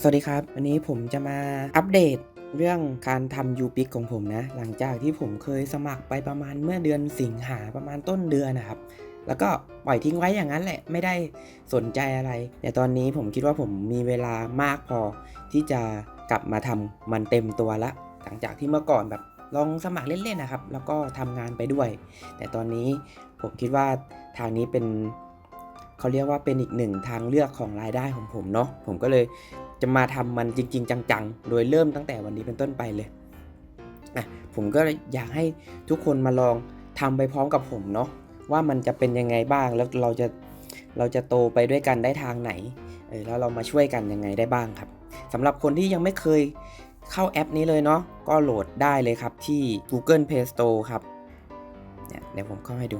สวัสดีครับ วันนี้ผมจะมาอัปเดตเรื่องการทำยูปิกของผมนะ หลังจากที่ผมเคยสมัครไปประมาณเมื่อเดือนสิงหาประมาณต้นเดือนนะครับ แล้วก็ปล่อยทิ้งไว้อย่างนั้นแหละ ไม่ได้สนใจอะไร แต่ตอนนี้ผมคิดว่าผมมีเวลามากพอที่จะกลับมาทำมันเต็มตัวละ หลังจากที่เมื่อก่อนแบบลองสมัครเล่นๆนะครับ แล้วก็ทำงานไปด้วย แต่ตอนนี้ผมคิดว่าทางนี้เป็น เขาเรียกว่าเป็นอีกหนึ่งทางเลือกของรายได้ของผมเนาะผมก็เลยจะมาทำมันจริง ๆ จังๆ โดยเริ่มตั้งแต่วันนี้เป็นต้นไปเลยอะผมก็อยากให้ทุกคนมาลองทำไปพร้อมกับผมเนาะว่ามันจะเป็นยังไงบ้างแล้วเราจะเราจะโตไปด้วยกันได้ทางไหนเออแล้วเรามาช่วยกันยังไงได้บ้างครับสำหรับคนที่ยังไม่เคยเข้าแอปนี้เลยเนาะก็โหลดได้เลยครับที่ Google Play Store ครับเนี่ยเดี๋ยวผมเข้าให้ดู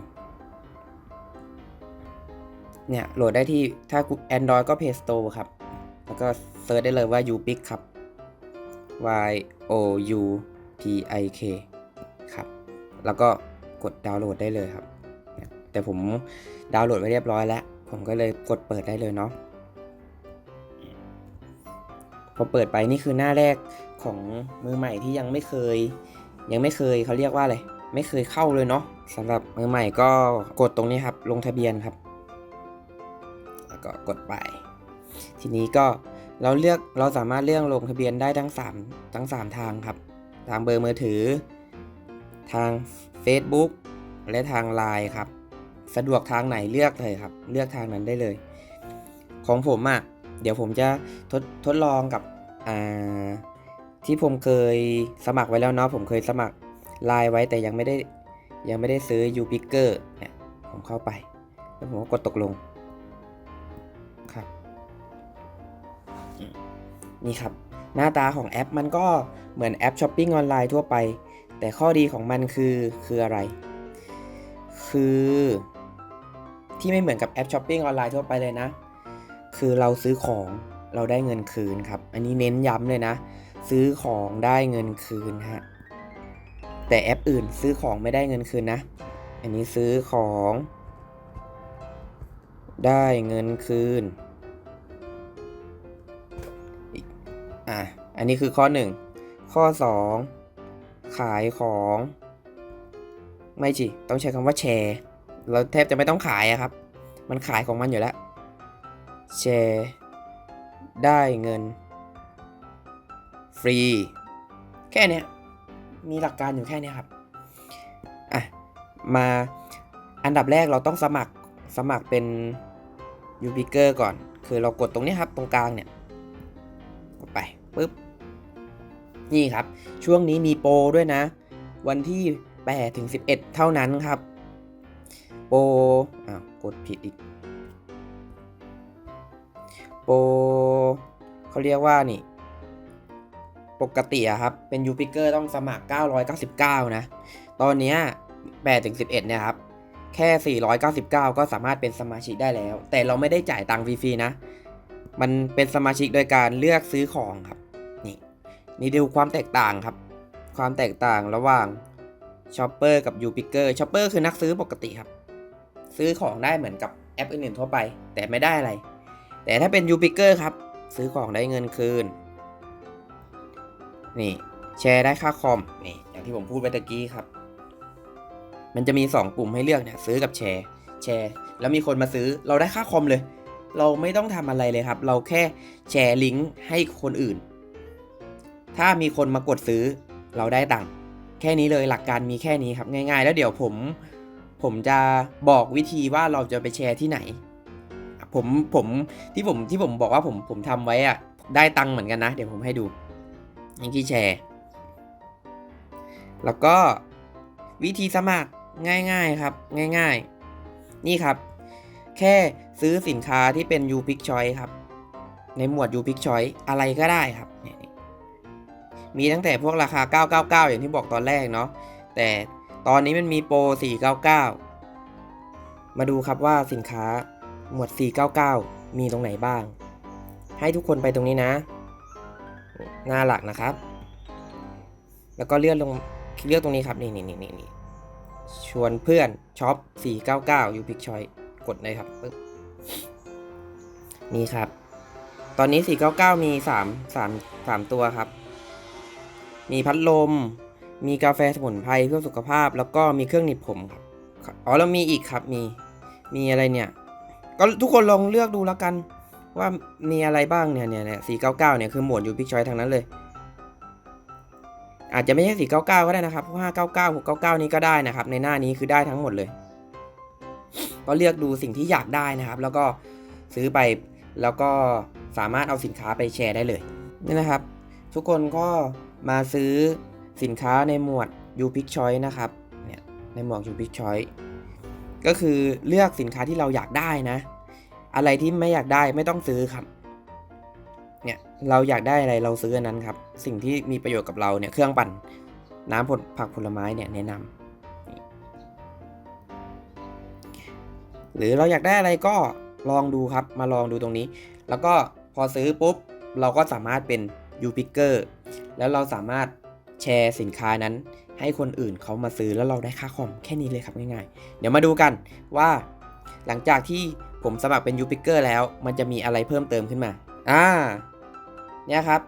เนี่ยโหลดได้ที่ถ้า Android ก็ Play Store ครับ แล้วก็เซิร์ชได้เลยว่า UPIC ครับ Y O U P I K ครับ แล้วก็กดดาวน์โหลดได้เลยครับ แต่ผมดาวน์โหลดไว้เรียบร้อยแล้ว ผมก็เลยกดเปิดได้เลยเนาะพอเปิดไปนี่คือหน้าแรกของมือใหม่ที่ยังไม่เคย ยังไม่เคยเขาเรียกว่าอะไรไม่เคยเข้าเลยเนาะสำหรับมือใหม่ก็กดตรงนี้ครับ ลงทะเบียนครับ ก็กดไป ทีนี้ก็เราเลือกเราสามารถเลือกลงทะเบียนได้ทั้ง 3 ทั้ง 3 ทางครับ ทางเบอร์มือถือ ทาง Facebook และทาง Line ครับ สะดวกทางไหนเลือกเลยครับ เลือกทางนั้นได้เลย ของผมอะ่ะเดี๋ยวผมจะทดทดลองกับอ่าที่ผมเคยสมัครไว้แล้วเนาะผมเคยสมัคร Line ไว้แต่ยังไม่ได้ยังไม่ได้ซื้อ u p i c k e r เนี่ยผมเข้าไป แล้วผมก็กดตกลง นี่ครับ หน้าตาของแอปมันก็เหมือนแอปช้อปปิ้งออนไลน์ทั่วไป แต่ข้อดีของมันคือคืออะไร คือที่ไม่เหมือนกับแอปช้อปปิ้งออนไลน์ทั่วไปเลยนะ คือเราซื้อของเราได้เงินคืนครับ อันนี้เน้นย้ำเลยนะ ซื้อของได้เงินคืนฮะ แต่แอปอื่นซื้อของไม่ได้เงินคืนนะ อันนี้ซื้อของ ได้เงินคืน อะอันนี้คือข้อ 1 ข้อ 2 ขายของ ไม่จิต้องใช้คำว่าแชร์ เราแทบจะไม่ต้องขายอะครับ มันขายของมันอยู่แล้ว แชร์ ได้เงิน ฟรี แค่นี้มีหลักการอยู่แค่นี้ครับ อะ มาอันดับแรกเราต้องสมัครสมัครเป็น u b i k e r ก่อน คือเรากดตรงนี้ครับ ตรงกลางเนี่ยกดไป ปุ๊บ นี่ครับ ช่วงนี้มีโปรด้วยนะ วันที่8ถึง11 เท่านั้นครับ โปรอ้าวกดผิดอีก โปรเขาเรียกว่านี่ ปกติอะครับ เป็นยูพิเกอร์ต้องสมัคร 999 นะ ตอนเนี้ย8ถึง11 เนี่ยครับแค่ 499 ก็สามารถเป็นสมาชิกได้แล้ว แต่เราไม่ได้จ่ายตังค์ฟรีๆนะ มันเป็นสมาชิกโดยการเลือกซื้อของครับ นี่ดูความแตกต่างครับ ความแตกต่างระหว่างช็อปเปอร์กับยูพิเกอร์ช็อปเปอร์คือนักซื้อปกติครับ ซื้อของได้เหมือนกับแอปอื่นๆทั่วไป แต่ไม่ได้อะไร แต่ถ้าเป็นยูพิเกอร์ครับ ซื้อของได้เงินคืน นี่แชร์ได้ค่าคอมนี่อย่างที่ผมพูดไปตะกี้ครับ มันจะมี2ปุ่มให้เลือกเนี่ยซื้อกับแชร์แชร์ แล้วมีคนมาซื้อเราได้ค่าคอมเลย เราไม่ต้องทำอะไรเลยครับ เราแค่แชร์ลิงก์ให้คนอื่น ถ้ามีคนมากดซื้อเราได้ตังค์แค่นี้เลยหลักการมีแค่นี้ครับง่าย ๆ แล้วเดี๋ยวผมผมจะบอกวิธีว่าเราจะไปแชร์ที่ไหน ผมผมที่ผมที่ผมบอกว่าผมผมทำไว้อะได้ตังค์เหมือนกันนะ เดี๋ยวผมให้ดูนี่ที่แชร์ แล้วก็วิธีสมัครง่าย ๆครับ ง่าย ๆ นี่ครับ แค่ซื้อสินค้าที่เป็น u p i c Choice ครับ ในหมวด u p i c Choice อะไรก็ได้ครับเมีตั้งแต่พวกราคา 999 อย่างที่บอกตอนแรกเนาะ แต่ตอนนี้มันมีโปร 499 มาดูครับว่าสินค้าหมวด 499 มีตรงไหนบ้าง ให้ทุกคนไปตรงนี้นะ หน้าหลักนะครับ แล้วก็เลื่อนลงเลือกตรงนี้ครับ นี่นี่นี่นี่ชวนเพื่อนช็อป 499 u p i c Choice กดเลยครับปึ๊บนี่ครับ ตอนนี้ 499 มี 3 3 3 ตัวครับ มีพัดลม มีกาแฟสมุนไพรเพื่อสุขภาพ แล้วก็มีเครื่องหนีบผมครับอ๋อแล้วมีอีกครับมีมีอะไรเนี่ย ก็ทุกคนลองเลือกดูแล้วกัน ว่ามีอะไรบ้างเนี่ยเนี่ยสี่เก้าเก้าเนี่ยคือหมวดยูพิกชอยทั้งนั้นเลย อาจจะไม่ใช่สี่เก้าเก้าก็ได้นะครับห้าเก้าเก้าหกเก้าเก้านี้ก็ได้นะครับ ในหน้านี้คือได้ทั้งหมดเลย ก็เลือกดูสิ่งที่อยากได้นะครับ แล้วก็ซื้อไปแล้วก็สามารถเอาสินค้าไปแชร์ได้เลยนี่นะครับ ทุกคนก็ มาซื้อสินค้าในหมวด u p i c Choice นะครับเนี่ยในหมวด u p i c Choice ก็คือเลือกสินค้าที่เราอยากได้นะ อะไรที่ไม่อยากได้ไม่ต้องซื้อครับเนี่ยเราอยากได้อะไรเราซื้ออันนั้นครับ สิ่งที่มีประโยชน์กับเราเนี่ยเครื่องปั่นน้ำผลผักผลไม้เนี่ยแนะนำหรือเราอยากได้อะไรก็ลองดูครับมาลองดูตรงนี้ แล้วก็พอซื้อปุ๊บเราก็สามารถเป็น u p i c k e r แล้วเราสามารถแชร์สินค้านั้น ให้คนอื่นเขามาซื้อแล้วเราได้ค่าคอมแค่นี้เลยครับง่ายๆ เดี๋ยวมาดูกันว่า หลังจากที่ผมสมัครเป็น u p i c k e r แล้ว มันจะมีอะไรเพิ่มเติมขึ้นมาอ่าเนี่ยครับ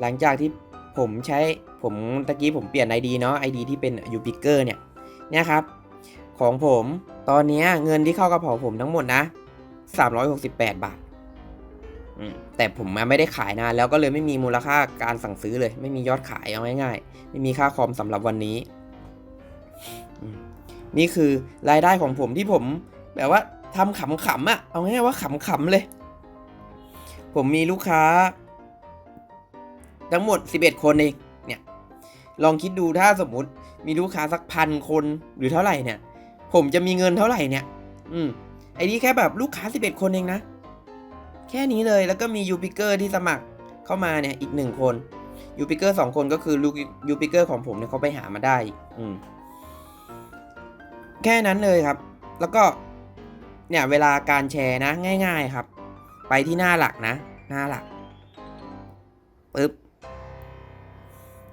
หลังจากที่ผมใช้ผมตะกี้ผมเปลี่ยน ID เนาะ ID ที่เป็น u p i c k e r เนี่ยเนี่ยครับ ของผมตอนนี้เงินที่เข้ากระเป๋าผมทั้งหมดนะ 368 บาท แต่ผมมาไม่ได้ขายนานแล้วก็เลยไม่มีมูลค่าการสั่งซื้อเลย ไม่มียอดขายเอาง่ายๆ ไม่มีค่าคอมสำหรับวันนี้ นี่คือรายได้ของผมที่ผมแบบว่าทำขำๆอะ่ะเอาง่ายว่าขำๆเลย ผมมีลูกค้า ทั้งหมด 11 คนเองเนี่ย ลองคิดดูถ้าสมมติมีลูกค้าสักพันคนหรือเท่าไหร่เนี่ย ผมจะมีเงินเท่าไหร่เนี่ย อืมไอ้นี่แค่แบบลูกค้า 11 คนเองนะ แค่นี้เลยแล้วก็มียูปิเกอร์ที่สมัครเข้ามาเนี่ยอีกหนึ่งคนยูปิเกอร์สองคนก็คือลูกยูปิเกอร์ของผมเนี่ยเขาไปหามาได้อืมแค่นั้นเลยครับ แล้วก็เนี่ยเวลาการแชร์นะง่าย ๆครับ ไปที่หน้าหลักนะ หน้าหลักปึ๊บ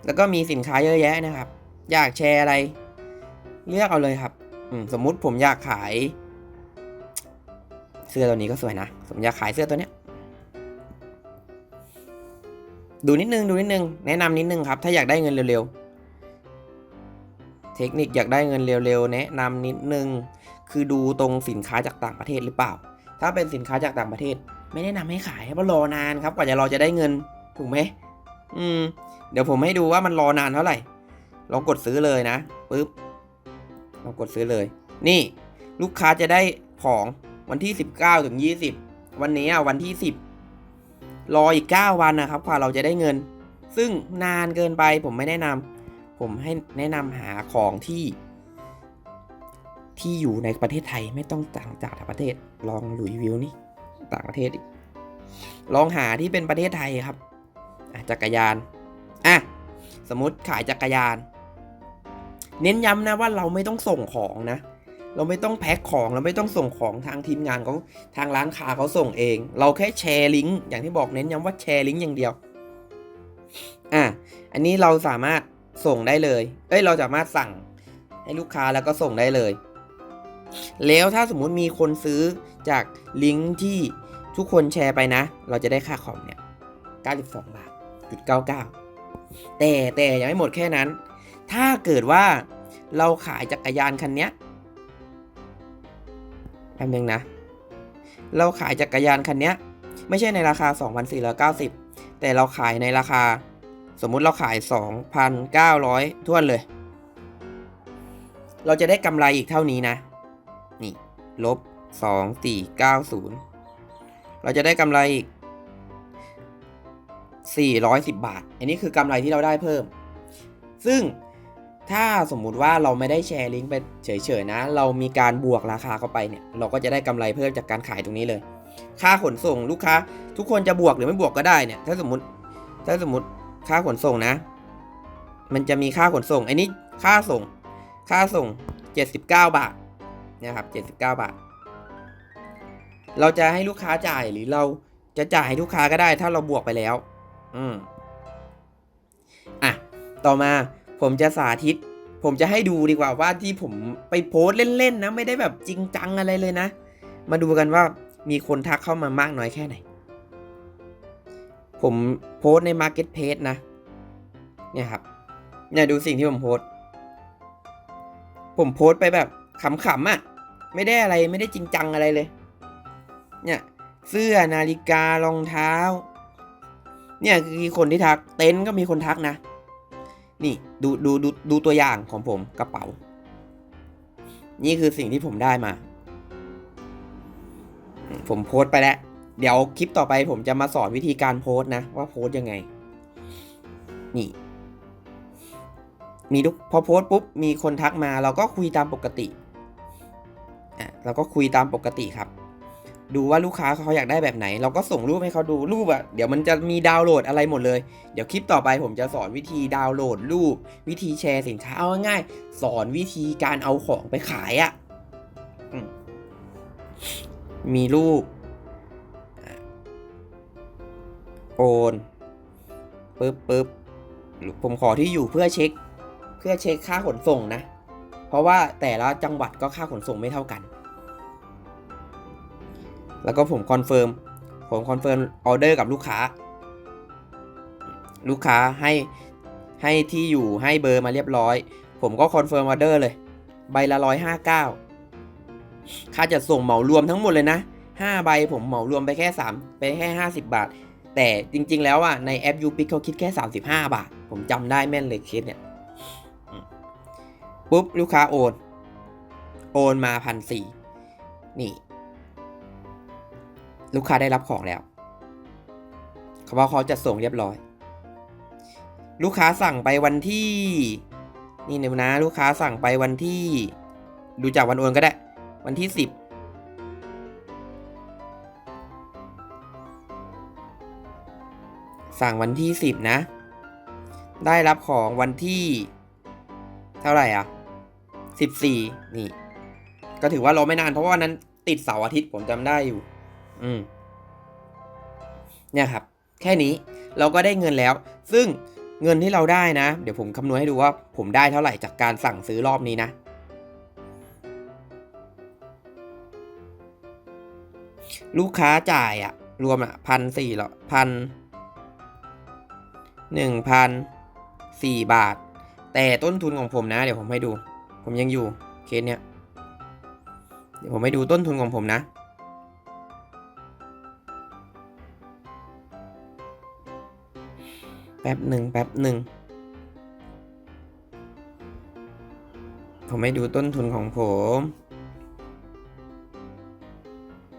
แล้วก็มีสินค้าเยอะแยะนะครับ อยากแชร์อะไร เลือกเอาเลยครับอืมสมมุติผมอยากขาย เสื้อตัวนี้ก็สวยนะ ผมอยากขายเสื้อตัวเนี้ย ดูนิดนึงดูนิดนึง แนะนำนิดนึงครับ ถ้าอยากได้เงินเร็วๆ เทคนิคอยากได้เงินเร็วๆ แนะนำนิดนึง คือดูตรงสินค้าจากต่างประเทศหรือเปล่า ถ้าเป็นสินค้าจากต่างประเทศ ไม่แนะนำให้ขายเพราะรอนานครับ กว่าจะรอจะได้เงิน ถูกไหมอืม เดี๋ยวผมให้ดูว่ามันรอนานเท่าไหร่ลองกดซื้อเลยนะปึ๊บลองกดซื้อเลย นี่ลูกค้าจะได้ของ วันที่ 19 ถึง 20 วันนี้อะวันที่ 10 รออีก 9 วันนะครับกว่าเราจะได้เงิน ซึ่งนานเกินไปผมไม่แนะนำผมให้แนะนำหาของที่ ที่อยู่ในประเทศไทยไม่ต้องต่างจากประเทศลองหลุยวิวนี่ต่างประเทศอีกลองหาที่เป็นประเทศไทยครับจักรยานอะสมมติขายจักรยาน เน้นย้ำนะว่าเราไม่ต้องส่งของนะ เราไม่ต้องแพ็คของเราไม่ต้องส่งของทางทีมงานเของทางร้านค้าเขาส่งเอง เราแค่แชร์ลิงก์อย่างที่บอกเน้นย้ำว่าแชร์ลิงก์อย่างเดียวอะอันนี้เราสามารถส่งได้เลย เอ้ยเราสามารถสั่งให้ลูกค้าแล้วก็ส่งได้เลย แล้วถ้าสมมุติมีคนซื้อจากลิงก์ที่ทุกคนแชร์ไปนะ เราจะได้ค่าคอมเนี่ย 92 บาทจุด99 แต่แต่ยังไม่หมดแค่นั้น ถ้าเกิดว่าเราขายจักรยานคันเนี้ย ป๊บนึงนะ เราขายจักรยานคันนี้ไม่ใช่ในราคา 2,490 แต่เราขายในราคา สมมุติเราขาย 2,900ท้วนเลย เราจะได้กำไรอีกเท่านี้นะ นี่ลบ 2490 เราจะได้กำไรอีก 410 บาท อันนี้คือกำไรที่เราได้เพิ่ม ซึ่ง ถ้าสมมุติว่าเราไม่ได้แชร์ลิงก์ไปเฉยๆนะ เรามีการบวกราคาเข้าไปเนี่ยเราก็จะได้กำไรเพิ่มจากการขายตรงนี้เลย ค่าขนส่งลูกค้า ทุกคนจะบวกหรือไม่บวกก็ได้เนี่ยถ้าสมมติถ้าสมมติค่าขนส่งนะ มันจะมีค่าขนส่งอันนี้ค่าส่ง ค่าส่ง 79 บาทนะครับ79 บาท เราจะให้ลูกค้าจ่ายหรือเราจะจ่ายให้ลูกค้าก็ได้ ถ้าเราบวกไปแล้ว อืมอะต่อมา ผมจะสาธิต ผมจะให้ดูดีกว่าว่าที่ผมไปโพสเล่นๆนะ ไม่ได้แบบจริงจังอะไรเลยนะ มาดูกันว่ามีคนทักเข้ามามากน้อยแค่ไหน ผมโพสใน Marketplace นะ เนี่ยครับ เนี่ยดูสิ่งที่ผมโพสผมโพสไปแบบขำๆอะ่ะ ไม่ได้อะไรไม่ได้จริงจังอะไรเลย เนี่ยเสื้อนาฬิการองเท้า เนี่ยคือคนที่ทักเต็นท์ก็มีคนทักนะ นี่ดูดูดูดูตัวอย่างของผมกระเป๋า นี่คือสิ่งที่ผมได้มา ผมโพสต์ไปแล้ว เดี๋ยวคลิปต่อไปผมจะมาสอนวิธีการโพสต์นะ ว่าโพสต์ยังไง นี่ มีทุกพอโพสต์ปุ๊บมีคนทักมา เราก็คุยตามปกติอะเราก็คุยตามปกติครับ ดูว่าลูกค้าเขาอยากได้แบบไหน เราก็ส่งรูปให้เขาดูรูปอะเดี๋ยวมันจะมีดาวน์โหลดอะไรหมดเลย เดี๋ยวคลิปต่อไปผมจะสอนวิธีดาวน์โหลดรูป วิธีแชร์สินค้าเอาง่ายๆสอนวิธีการเอาของไปขายอะอมมีรูปโอนปึ๊บปึ๊บผมขอที่อยู่เพื่อเช็ค เพื่อเช็คค่าขนส่งนะ เพราะว่าแต่ละจังหวัดก็ค่าขนส่งไม่เท่ากัน แล้วก็ผมคอนเฟิร์มผมคอนเฟิร์มออเดอร์กับลูกค้า ลูกค้าให้ให้ที่อยู่ให้เบอร์มาเรียบร้อย ผมก็คอนเฟิร์มออเดอร์เลย ใบละร้อยห้าเก้าค่าจะส่งเหมารวมทั้งหมดเลยนะห้าใบผมเหมารวมไปแค่สามไปแค่ห้าสิบบาท แต่จริง ๆ แล้วอะในแอป u p i c เขาคิดแค่35บห้าบาท ผมจำได้แม่นเลยเคสเนี่ยปุ๊บ ลูกค้าโอน โอนมาพันสี่นี่ ลูกค้าได้รับของแล้วเขาบอกเขาจะส่งเรียบร้อย ลูกค้าสั่งไปวันที่ นี่เดี๋ยวนะ ลูกค้าสั่งไปวันที่ ดูจากวันโอนก็ได้ วันที่สิบสั่งวันที่สิบนะ ได้รับของวันที่ เท่าไหร่อะสิบสี่นี่ ก็ถือว่ารอไม่นานเพราะว่าวันนั้นติดเสาร์อาทิตย์ผมจำได้อยู่ อืมเนี่ยครับ แค่นี้เราก็ได้เงินแล้ว ซึ่งเงินที่เราได้นะ เดี๋ยวผมคำนวณให้ดูว่าผมได้เท่าไหร่จากการสั่งซื้อรอบนี้นะ ลูกค้าจ่ายอะรวมอะพันสี่หรอพันหนึ่งพันสี่บาท แต่ต้นทุนของผมนะ เดี๋ยวผมให้ดู ผมยังอยู่เคสเนี้ยเดี๋ยวผมให้ดูต้นทุนของผมนะ แป๊บหนึ่งแป๊บหนึ่ง ผมให้ดูต้นทุนของผม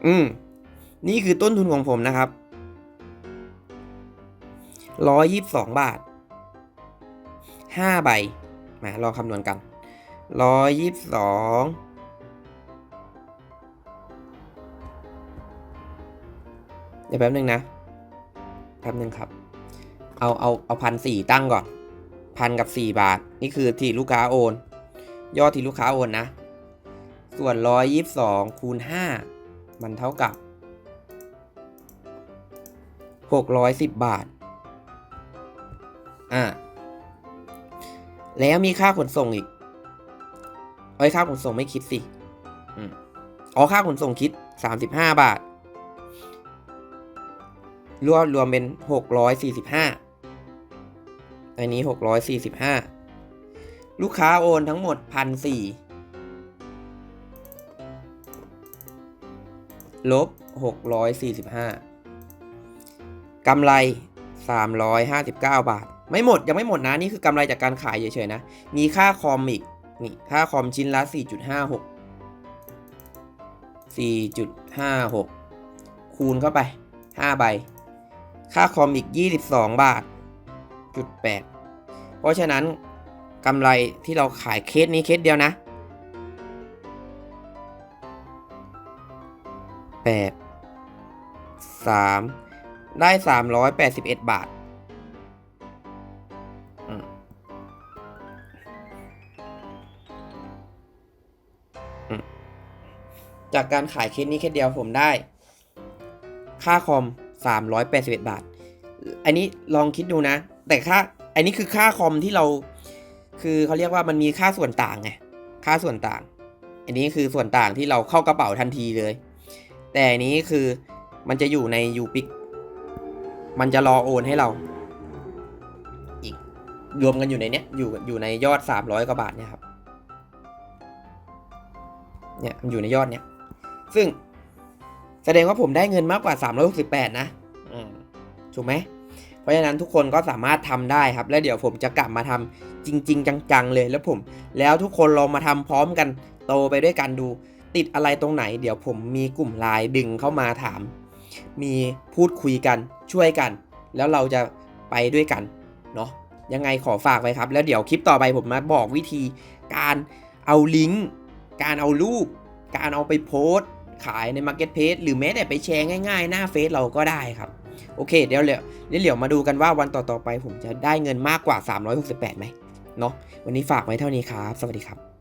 อืม นี่คือต้นทุนของผมนะครับ ร้อยยี่สิบสองบาท ห้าใบ มาลองคำนวณกัน ร้อยยี่สิบสองเดี๋ยวแป๊บหนึ่งนะ แป๊บหนึ่งครับ เอาเอาเอาพันสี่ตั้งก่อนพันกับสี่บาท นี่คือที่ลูกค้าโอน ยอดที่ลูกค้าโอนนะ ส่วนร้อยยี่สิบสองคูณห้ามันเท่ากับหกร้อยสิบบาท อ่าแล้วมีค่าขนส่งอีกเอ้ยค่าขนส่งไม่คิดสิอ๋อค่าขนส่งคิดสามสิบห้าบาท รวมรวมเป็นหกร้ อันนี้หกร้อยสี่สิบห้าลูกค้าโอนทั้งหมดพันสี่ลบหกร้อยสี่สิบห้ากำไรสามร้อยห้าสิบเก้าบาท ไม่หมดยังไม่หมดนะ นี่คือกำไรจากการขายเฉยๆนะ มีค่าคอมอีก นี่ ค่าคอมชิ้นละสี่จุดห้าหกสี่จุดห้าหกคูณเข้าไปห้าใบ ค่าคอมอีกยี่สิบสองบาท จุดแปดเพราะฉะนั้นกำไรที่เราขายเคสนี้เคสเดียวนะแปดสามได้สามร้อยแปดสิบเอ็ดบาท จากการขายเคสนี้เคสเดียวผมได้ ค่าคอมสามร้อยแปดสิบเอ็ดบาท อันนี้ลองคิดดูนะ แต่ค่าอันนี้คือค่าคอมที่เรา คือเขาเรียกว่ามันมีค่าส่วนต่างไงค่าส่วนต่าง อันนี้คือส่วนต่างที่เราเข้ากระเป๋าทันทีเลย แต่อันนี้คือมันจะอยู่ในยูปิกมันจะรอโอนให้เรา อีกรวมกันอยู่ในเนี้ยอยู่อยู่ในยอด300กว่าบาทเนี่ยครับเนี่ยมันอยู่ในยอดเนี้ยซึ่งแสดงว่าผมได้เงินมากกว่า 368 นะอืมถูกไหม เพราะฉะนั้นทุกคนก็สามารถทำได้ครับ แล้วเดี๋ยวผมจะกลับมาทำจริง ๆ จังๆเลยแล้วผม แล้วทุกคนลองมาทำพร้อมกันโตไปด้วยกันดู ติดอะไรตรงไหน เดี๋ยวผมมีกลุ่มไลน์ดึงเข้ามาถาม มีพูดคุยกันช่วยกัน แล้วเราจะไปด้วยกันเนาะยังไงขอฝากไว้ครับ แล้วเดี๋ยวคลิปต่อไปผมมาบอกวิธี การเอาลิงก์การเอารูป การเอาไปโพสต์ ขายใน Marketplace หรือแม้แต่ไปแชร์ง่ายๆ หน้าเฟซเราก็ได้ครับ โอเค เดี๋ยวเดี๋ยวเหลียวมาดูกันว่าวันต่อๆไป ผมจะได้เงินมากกว่า 368ไหมเนาะวันนี้ฝากไว้เท่านี้ครับ สวัสดีครับ